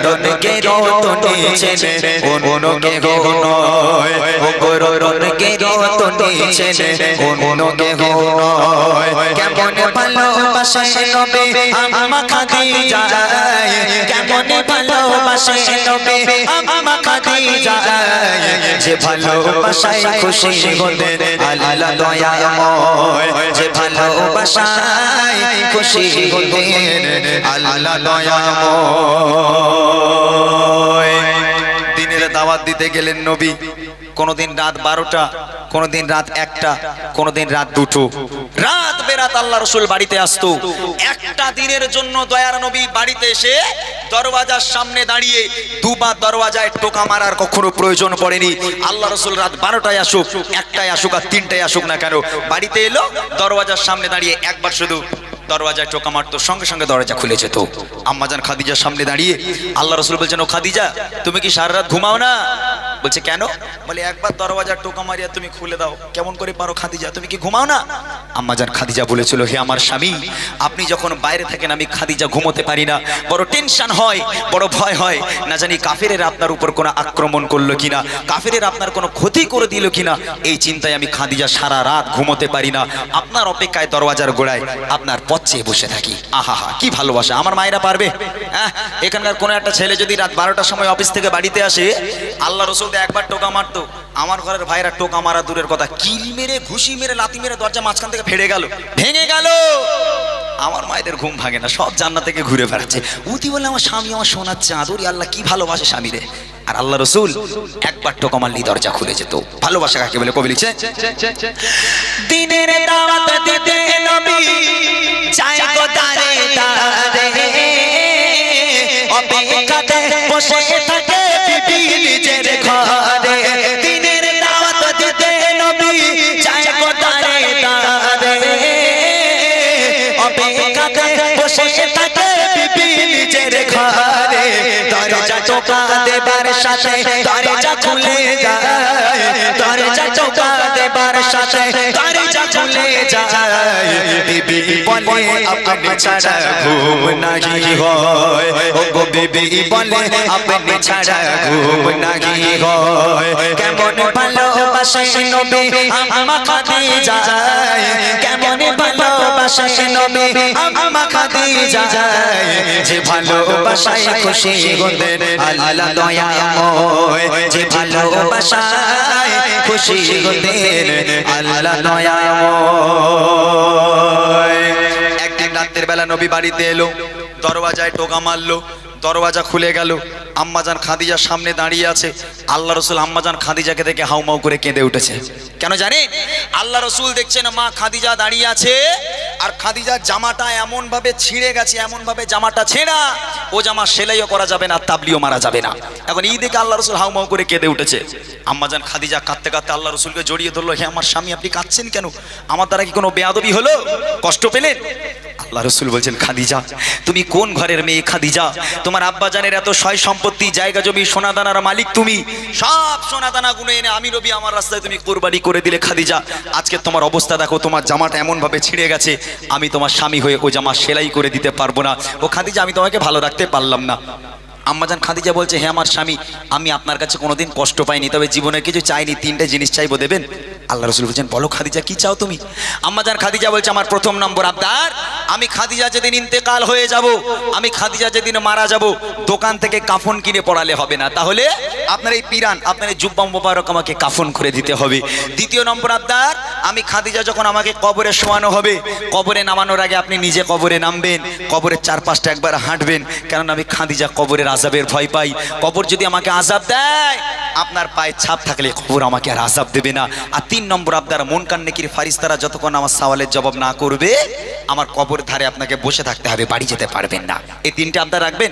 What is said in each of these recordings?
রতনকে রতনে ছেলে অন্যকে নয়। রতনকে রতনে ছেলে অন্যকে নয়। কেমন ভালোবাসে নবী ভালোবাসে নবী যে ভালোবাসায় খুশি আল্লাহ যে ভালোবাসায় খুশি আল্লাহ দিনের দাওয়াত দিতে গেলেন নবী, কোনদিন রাত বারোটা, কোনদিন রাত একটা, কোনদিন রাত দুটো। রাত বেরাত আল্লাহ রসুল বাড়িতে আসতো। একটা দিনের জন্য দয়ার নবী বাড়িতে এসে দরওয়াজার সামনে দাঁড়িয়ে দুবার দরওয়াজায় টোকা মারার কখনো প্রয়োজন পড়েনি। আল্লাহ রসুল রাত বারোটায় আসুক, একটায় আসুক আর তিনটায় আসুক না কেন, বাড়িতে এলো, দরওয়াজার সামনে দাঁড়িয়ে একবার শুধু দরওয়াজায় টোকা মারতো, সঙ্গে সঙ্গে দরজা খুলে যেত। আম্মাজান খাদিজার সামনে দাঁড়িয়ে আল্লাহ রসুল বলছেন, ও খাদিজা, তুমি কি সারা রাত ঘুমাও না? বলছে, কেন? বলে, একবার দরওয়াজার টোকা মারিয়া তুমি খুলে দাও। কেমন করে পারো খাদিজা? তুমি কি ঘুমাও না? আম্মাজান খাদিজা বলেছিল, হে আমার স্বামী, আপনি যখন বাইরে থাকেন, আমি খাদিজা ঘুমোতে পারি না। বড় টেনশন হয়, বড় ভয় হয়। না জানি কাফেরের আপনার উপর কোনো আক্রমণ করল কিনা, কাফেরের আপনার কোনো ক্ষতি করে দিল কিনা। এই চিন্তায় আমি খাদিজা সারা রাত ঘুমোতে পারি না। আপনার অপেক্ষায় দরওয়াজার গোড়ায় আপনার পথ বসে থাকি। আহা হা, কি ভালোবাসা। আমার মায়েরা পারবে? হ্যাঁ এখানকার কোনো একটা ছেলে যদি রাত বারোটার সময় অফিস থেকে বাড়িতে আসে, আল্লাহ রসুল তো একবার টোকা মারতো। আমার ঘরের ভাইরা টোকা মারা দূরের কথা। কিল মেরে, ঘুষি মেরে লাতি মেরে দরজা মাঝখান থেকে ফেড়ে গেল। ভেঙে গেল! আমার মায়েদের ঘুম ভাঙে না, সব জান্নাত থেকে ঘুরে বেড়াচ্ছে। উতি বলে আমার স্বামী আমার সোনার চাঁদরি আল্লাহ কি ভালোবাসে স্বামীরে আর আল্লাহ রসুল একবার টোকা মারলি দরজা খুলে যেত। ভালোবাসা কাকে বলে? কবি লিখছে, দিনের দাওয়াত দিতে নবী চাই গো দারে দারে অপেক্ষাতে বসে দেবার সাথে দরজা খুলে যায়, দরজা টোকা দেবার সাথে দরজা খুলে যায়। বিবি বলে, আপনি ছাড়া ঘুম নাহি হয়। ও গো বিবি বলে, আপনি ছাড়া ঘুম নাহি হয়। কেমন ভালোবাসে নবী আমা খাদিজা। কেমন ভালোবাসে নবী আমা খাদিজা। যে ভালোবাসায় খুশি হতেন আল্লাহ দয়াময় যে ভালোবাসায় খুশি আল্লাহ একদিন রাতের বেলা নবী বাড়িতে এলো, দরওয়াজায় টোকা মারলো, দরওয়াজা খুলে গেল, আম্মাজান খাদিজার সামনে দাঁড়িয়ে আছে, আল্লাহ রসুল আম্মাজান খাদিজাকে দেখে হাউমাউ করে কেঁদে উঠেছে। কেন জানে আল্লাহ রসুল দেখছেন মা খাদিজা দাঁড়িয়ে আছে আর খাদিজার জামাটা এমন ভাবে ছিঁড়ে গেছে এমন ভাবে জামাটা ছেঁড়া, ও জামা সেলাইও করা যাবে না, তাবলিও মারা যাবে না। এখন এই দেখে আল্লাহ রসুল হাউমাউ করে কেঁদে উঠেছে? আম্মাজান খাদিজা কাঁদতে কাঁদতে আল্লাহ রসুলকে জড়িয়ে ধরলো, হে আমার স্বামী, আপনি কাঁদছেন কেন? আমার দ্বারা কি কোনো বেয়াদবি হলো? কষ্ট পেলেন আল্লাহ রসুল বলছেন, খাদিজা, তুমি কোন ঘরের মেয়ে খাদিজা? তোমার আব্বাজানের এত সয় সম্পত্তি, জায়গা জমি, সোনাদানার মালিক তুমি? সব সোনাদানা গুনে এনে আমি রবি, আমার রাস্তায় তুমি কোরবানি করে দিলে খাদিজা। আজকে তোমার অবস্থা দেখো, তোমার জামাটা এমন ভাবে ছিঁড়ে গেছে আমি তোমার স্বামী হয়ে ও জামা সেলাই করে দিতে পারব না। ও খাদিজা, আমি তোমাকে ভালো রাখতে পারলাম না। আম্মাজান খাদিজা বলছে, হে আমার স্বামী, আমি আপনার কাছে কোনোদিন কষ্ট পাইনি, তবে জীবনে কিছু চাইনি, তিনটে জিনিস চাইব, দেবেন? আল্লাহ রসুল বলছেন, বলো খাদিজা, কি চাও তুমি? আম্মাজান খাদিজা বলছে, আমার প্রথম নম্বর আবদার, আমি খাদিজা যেদিন ইন্তেকাল হয়ে যাব, আমি খাদিজা যেদিন মারা যাব, দোকান থেকে কাফন কিনে পড়ালে হবে না। তাহলে আপনার এই পিরান, আপনার এই জুব্বা মোবারক আমাকে কাফন করে দিতে হবে। দ্বিতীয় নম্বর আবদার, আমি খাদিজা যখন আমাকে কবরে শোয়ানো হবে, কবরে নামানোর আগে আপনি নিজে কবরে নামবেন, কবরের চারপাশটা একবার হাঁটবেন, কেননা আমি খাদিজা কবরের আজাবের ভয় পাই। কবর যদি আমাকে আজাব দেয়, আপনার পায়ে ছাপ থাকলে কবর আমাকে আর আজাব দেবে না। আর তিন নম্বর, আপনার মন কান নেকির ফারিস্তারা যতক্ষণ আমার সওয়ালের জবাব না করবে, আমার কবর ধারে আপনাকে বসে থাকতে হবে, বাড়ি যেতে পারবেন না। এই তিনটে আবদার রাখবেন?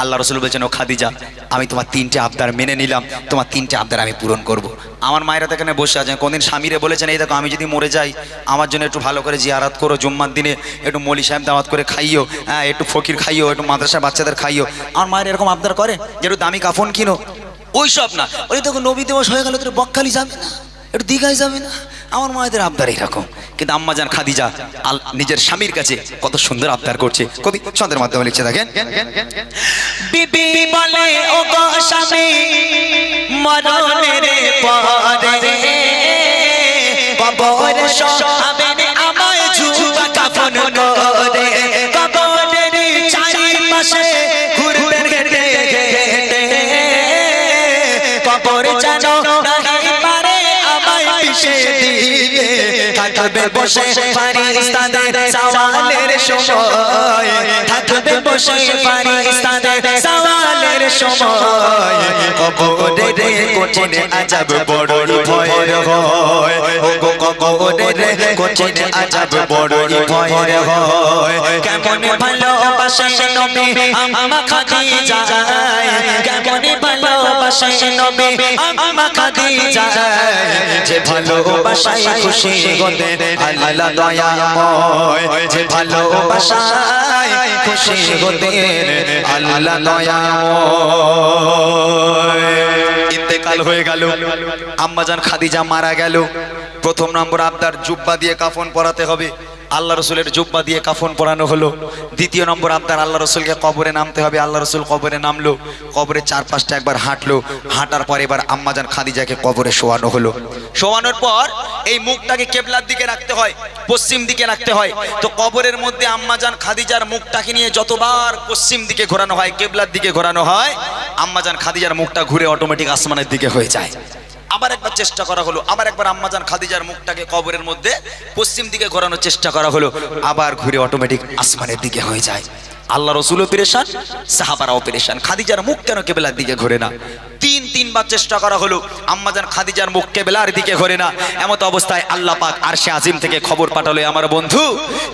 আল্লাহ রসুল বলছেন, ও খাদিজা, আমি তোমার তিনটে আবদার মেনে নিলাম। তোমার তিনটে আবদার আমি পূরণ করব। আমার মায়েরা তো এখানে বসে আছেন। কোনদিন স্বামীরে বলেছেন, এই দেখো, আমি যদি মরে যাই, আমার জন্য একটু ভালো করে জিয়ারাত করো, জুম্মার দিনে একটু মলি সাহেব দাওয়াত করে খাইও হ্যাঁ একটু ফকির খাইও, একটু মাদ্রাসা বাচ্চাদের খাইও। আমার মায়ের এরকম আবদার করে যে, একটু দামি কাফন কিনো। ওই সব না। ওই দেখো, নবী দিবস হয়ে গেলো, তোর বকখালি যাবে না। একটু দীঘায় যাবে না আমার মায়েদের আবদার এইরকম কিন্তু আম্মা যান খাদিজা আল নিজের স্বামীর কাছে কত সুন্দর আবদার করছে কবি ছন্দের মাধ্যমে লিখছে দেখেন বিবি বলে ও গো স্বামী মরণের পরে কবর থাকবে বসে পারিস্তানের সওয়ালের সময়। থাকবে বসে পারিস্তানের সওয়ালের সময়। কবরে রে কঠিন আজাব বড়ই ভয়ের হয়। গো কবরে রে কঠিন আজাব বড়ই ভয়ের হয়। কেমন ভালোবাসে নবী আমা খাদিজা? কেমন নবী আমা খাদিজা। যে ভালোবাসায় খুশি আল্লাহ দয়াময়। যে ভালোবাসায় খুশি আল্লাহ দয়াময়। ইন্তেকাল হয়ে গেল। আম্মাজান খাদিজা মারা গেল। প্রথম নম্বর আবদার জুব্বা দিয়ে কাফন পরাতে হবে। আল্লাহ রসুলের জুব্বা দিয়ে কাফন পরানো হলো। দ্বিতীয় নম্বর আবদার, আল্লাহ রসুলকে কবরে নামতে হবে। আল্লাহ রসুল কবরে নামলো। কবরে চারপাশটা একবার হাঁটলো। হাঁটার পর এবার আম্মাজান খাদিজাকে কবরে শোয়ানো হলো। শোয়ানোর পর এই মুখটাকে কেবলার দিকে রাখতে হয়, পশ্চিম দিকে রাখতে হয়। তো কবরের মধ্যে আম্মাজান খাদিজার মুখটাকে নিয়ে যতবার পশ্চিম দিকে ঘোরানো হয়, কেবলার দিকে ঘোরানো হয় আম্মাজান খাদিজার মুখটা ঘুরে অটোমেটিক আসমানের দিকে হয়ে যায়। আবার একবার চেষ্টা করা হলো। আবার একবার আম্মাজান খাদিজার মুখটাকে কবরের মধ্যে পশ্চিম দিকে ঘোরানোর চেষ্টা করা হলো। আবার ঘুরে অটোমেটিক আসমানের দিকে হয়ে যায়। আল্লাহ রসুল পেরেশান সাহাবারা পেরেশান। খাদিজার মুখ কেন কেবেলার দিকে ঘোরে না? তিন, তিনবার চেষ্টা করা হলো। আম্মাজান খাদিজার মুখ কেবেলার দিকে ঘোরে না। এমত অবস্থায় আল্লাহ পাক আরশে আজিম থেকে খবর পাঠালো আমার বন্ধু,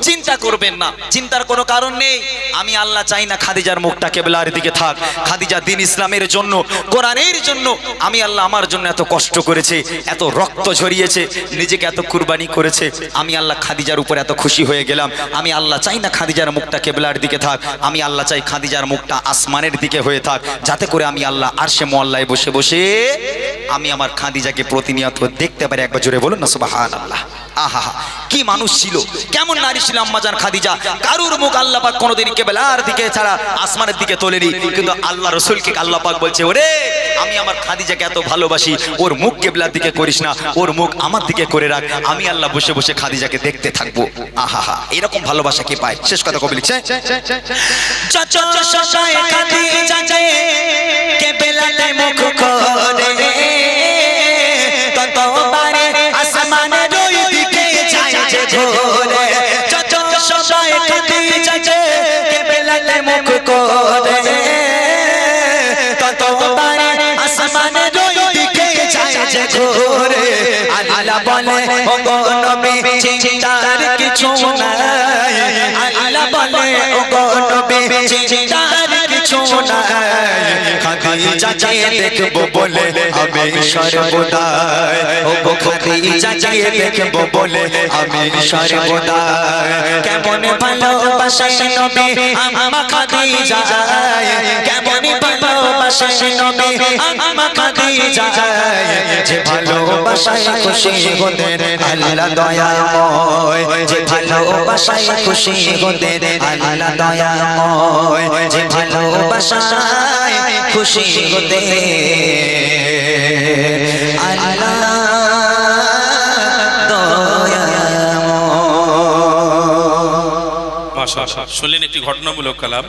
চিন্তা করবেন না, চিন্তার কোনো কারণ নেই। আমি আল্লাহ চাই না খাদিজার মুখটা কেবলার দিকে থাক। খাদিজা দিন ইসলামের জন্য, কোরআনের জন্য। আমি আল্লাহ আমার জন্য এত কষ্ট করেছে, এত রক্ত ঝরিয়েছে, নিজেকে এত কুরবানি করেছে। আমি আল্লাহ খাদিজার উপর এত খুশি হয়ে গেলাম। আমি আল্লাহ চাই না খাদিজার মুখটা কেবলার দিকে থাক। আমি আল্লাহ চাই খাদিজার মুখটা আসমানের দিকে হয়ে থাক। যাতে করে আমি আল্লাহ আর সে মোয়াল্লায় বসে বসে আমি আমার খাদিজাকে প্রতিনিয়ত দেখতে পারি। একবার জোরে বলুন না সুবাহান আল্লাহ আহা, কি মানুষ ছিল। কেমন নারী ছিল আম্মাজান খাদিজা? কারুর মুখ আল্লাহ পাক কোনোদিন কেবলার দিকে ছাড়া আসমানের দিকে তোলেনি। কিন্তু আল্লাহ রসুলকে আল্লাহ পাক বলছে, ওরে আমি আমার খাদিজাকে এত ভালোবাসি, ওর মুখ কেবলার দিকে করিস না, ওর মুখ আমার দিকে করে রাখ, আমি আল্লাহ বসে বসে খাদিজাকে দেখতে থাকব। আহা হা এরকম ভালোবাসা কি পায়? শেষ কথা কবি লিখছে। মুখ করে যে ঘোরে, আল্লাহ বলে ও গো নবী, চিন্তার কিছু নাই। আল্লাহ বলে ও গো নবী, চিন্তার কিছু নাই। খাদিজা যে দেখব বলে আমি সর্বদা ও গো খাদিজা যে দেখব বলে আমি সর্বদা কেমন ভালোবাসে নবী আমা খাদিজা। কেমন ভালোবাসে নবী আম্মা খাদিজা যে ভালোবাসায় খুশি হতেন, আল্লাহ দয়াময় যে ভালোবাসায় খুশি হতেন, আল্লাহ দয়াময় যে ভালোবাসায় খুশি হতেন, আল্লাহ শুনলেন একটি ঘটনামূলক কালাম।